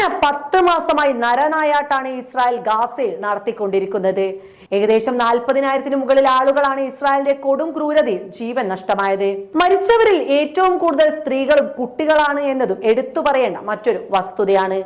കഴിഞ്ഞ പത്ത് മാസമായി നരനായാട്ടാണ് ഇസ്രായേൽ ഗാസയിൽ നടത്തിക്കൊണ്ടിരിക്കുന്നത്. ഏകദേശം നാൽപ്പതിനായിരത്തിന് മുകളിൽ ആളുകളാണ് ഇസ്രായേലിന്റെ കൊടും ക്രൂരതയിൽ ജീവൻ നഷ്ടമായത്. മരിച്ചവരിൽ ഏറ്റവും കൂടുതൽ സ്ത്രീകളും കുട്ടികളാണ് എന്നതും എടുത്തു പറയേണ്ട മറ്റൊരു വസ്തുതയാണ്.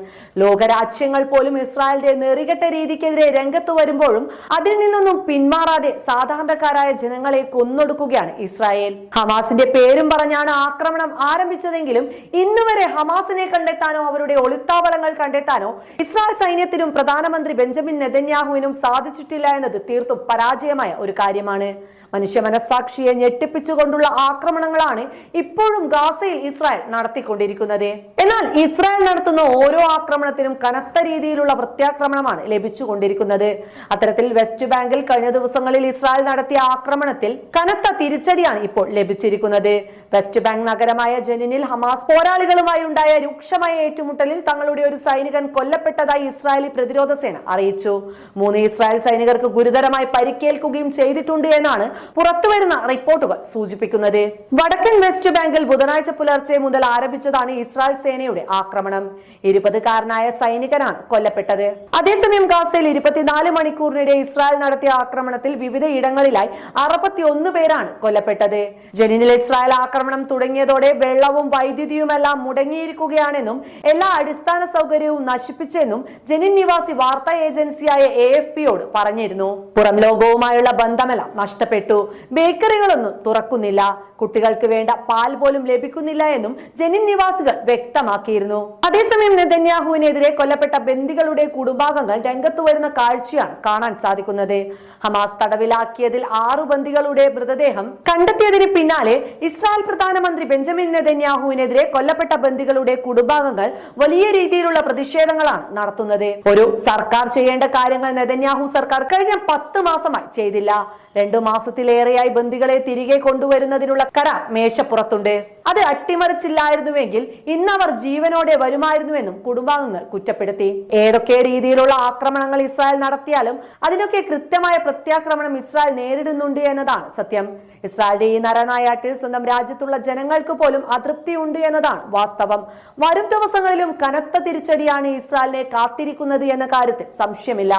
ലോകരാജ്യങ്ങൾ പോലും ഇസ്രായേലിന്റെ നെറികെട്ട രീതിക്കെതിരെ രംഗത്ത് വരുമ്പോഴും അതിൽ നിന്നൊന്നും പിന്മാറാതെ സാധാരണക്കാരായ ജനങ്ങളെ കൊന്നൊടുക്കുകയാണ് ഇസ്രായേൽ. ഹമാസിന്റെ പേരും പറഞ്ഞാണ് ആക്രമണം ആരംഭിച്ചതെങ്കിലും ഇന്നുവരെ ഹമാസിനെ കണ്ടെത്താനോ അവരുടെ ഒളിത്താവളങ്ങൾ കണ്ടെത്താനോ ഇസ്രായേൽ സൈന്യത്തിനും പ്രധാനമന്ത്രി ബെഞ്ചമിൻ നെതന്യാഹുവിനും സാധിച്ചിട്ടില്ല എന്നത് തീർത്തും പരാജയമായ ഒരു കാര്യമാണ്. മനുഷ്യ മനസാക്ഷിയെ ഞെട്ടിപ്പിച്ചുകൊണ്ടുള്ള ആക്രമണങ്ങളാണ് ഇപ്പോഴും ഗാസയിൽ ഇസ്രായേൽ നടത്തിക്കൊണ്ടിരിക്കുന്നത്. എന്നാൽ ഇസ്രായേൽ നടത്തുന്ന ഓരോ ആക്രമണത്തിനും കനത്ത രീതിയിലുള്ള പ്രത്യാക്രമണമാണ് ലഭിച്ചുകൊണ്ടിരിക്കുന്നത്. അത്തരത്തിൽ വെസ്റ്റ് ബാങ്കിൽ കഴിഞ്ഞ ദിവസങ്ങളിൽ ഇസ്രായേൽ നടത്തിയ ആക്രമണത്തിൽ കനത്ത തിരിച്ചടിയാണ് ഇപ്പോൾ ലഭിച്ചിരിക്കുന്നത്. വെസ്റ്റ് ബാങ്ക് നഗരമായ ജനിനിൽ ഹമാസ് പോരാളികളുമായി ഉണ്ടായ രൂക്ഷമായ ഏറ്റുമുട്ടലിൽ തങ്ങളുടെ ഒരു സൈനികൻ കൊല്ലപ്പെട്ടതായി ഇസ്രായേലി പ്രതിരോധ സേന അറിയിച്ചു. മൂന്ന് ഇസ്രായേൽ സൈനികർക്ക് ഗുരുതരമായി പരിക്കേൽക്കുകയും ചെയ്തിട്ടുണ്ട് എന്നാണ് പുറത്തുവരുന്ന റിപ്പോർട്ടുകൾ സൂചിപ്പിക്കുന്നത്. വടക്കൻ വെസ്റ്റ് ബാങ്കിൽ ബുധനാഴ്ച പുലർച്ചെ മുതൽ ആരംഭിച്ചതാണ് ഇസ്രായേൽ സേനയുടെ ആക്രമണം. ഇരുപതുകാരനായ സൈനികനാണ് കൊല്ലപ്പെട്ടത്. അതേസമയം ഗാസയിൽ ഇരുപത്തിനാല് മണിക്കൂറിനിടെ ഇസ്രായേൽ നടത്തിയ ആക്രമണത്തിൽ വിവിധ ഇടങ്ങളിലായി അറുപത്തിയൊന്ന് പേരാണ് കൊല്ലപ്പെട്ടത്. ജനിനിൽ ഇസ്രായേൽ ആക്രമണം തുടങ്ങിയതോടെ വെള്ളവും വൈദ്യുതിയുമെല്ലാം മുടങ്ങിയിരിക്കുകയാണെന്നും എല്ലാ അടിസ്ഥാന സൗകര്യവും നശിപ്പിച്ചെന്നും ജനിൻ നിവാസി വാർത്താ ഏജൻസിയായ എ എഫ് പിയോട് പറഞ്ഞിരുന്നു. പുറം ലോകവുമായുള്ള ബന്ധമെല്ലാം നഷ്ടപ്പെട്ടു. ബേക്കറികളൊന്നും തുറക്കുന്നില്ല. കുട്ടികൾക്ക് വേണ്ട പാൽ പോലും ലഭിക്കുന്നില്ല എന്നും ജനിൻ നിവാസികൾ വ്യക്തമാക്കിയിരുന്നു. അതേസമയം നെതന്യാഹുവിനെതിരെ കൊല്ലപ്പെട്ട ബന്ദികളുടെ കുടുംബാംഗങ്ങൾ രംഗത്തു വരുന്ന കാഴ്ചയാണ് കാണാൻ സാധിക്കുന്നത്. ഹമാസ് തടവിലാക്കിയതിൽ ആറു ബന്ദികളുടെ മൃതദേഹം കണ്ടെത്തിയതിന് പിന്നാലെ ഇസ്രായേൽ പ്രധാനമന്ത്രി ബെഞ്ചമിൻ നെതന്യാഹുവിനെതിരെ കൊല്ലപ്പെട്ട ബന്ദികളുടെ കുടുംബാംഗങ്ങൾ വലിയ രീതിയിലുള്ള പ്രതിഷേധങ്ങളാണ് നടത്തുന്നത്. ഒരു സർക്കാർ ചെയ്യേണ്ട കാര്യങ്ങൾ നെതന്യാഹു സർക്കാർ കഴിഞ്ഞ പത്ത് മാസമായി ചെയ്തില്ല. രണ്ടു മാസത്തിലേറെയായി ബന്ദികളെ തിരികെ കൊണ്ടുവരുന്നതിനുള്ള കര മേശപ്പുറത്തുണ്ട്. അത് അട്ടിമറിച്ചില്ലായിരുന്നുവെങ്കിൽ ഇന്ന് അവർ ജീവനോടെ വരുമായിരുന്നുവെന്നും കുടുംബാംഗങ്ങൾ കുറ്റപ്പെടുത്തി. ഏതൊക്കെ രീതിയിലുള്ള ആക്രമണങ്ങൾ ഇസ്രായേൽ നടത്തിയാലും അതിനൊക്കെ കൃത്യമായ പ്രത്യാക്രമണം ഇസ്രായേൽ നേരിടുന്നുണ്ട് എന്നതാണ് സത്യം. ഇസ്രായേലിന്റെ ഈ നരനായാട്ടിൽ സ്വന്തം രാജ്യത്തുള്ള ജനങ്ങൾക്ക് പോലും അതൃപ്തിയുണ്ട് എന്നതാണ് വാസ്തവം. വരും ദിവസങ്ങളിലും കനത്ത തിരിച്ചടിയാണ് ഇസ്രായേലിനെ കാത്തിരിക്കുന്നത് എന്ന കാര്യത്തിൽ സംശയമില്ല.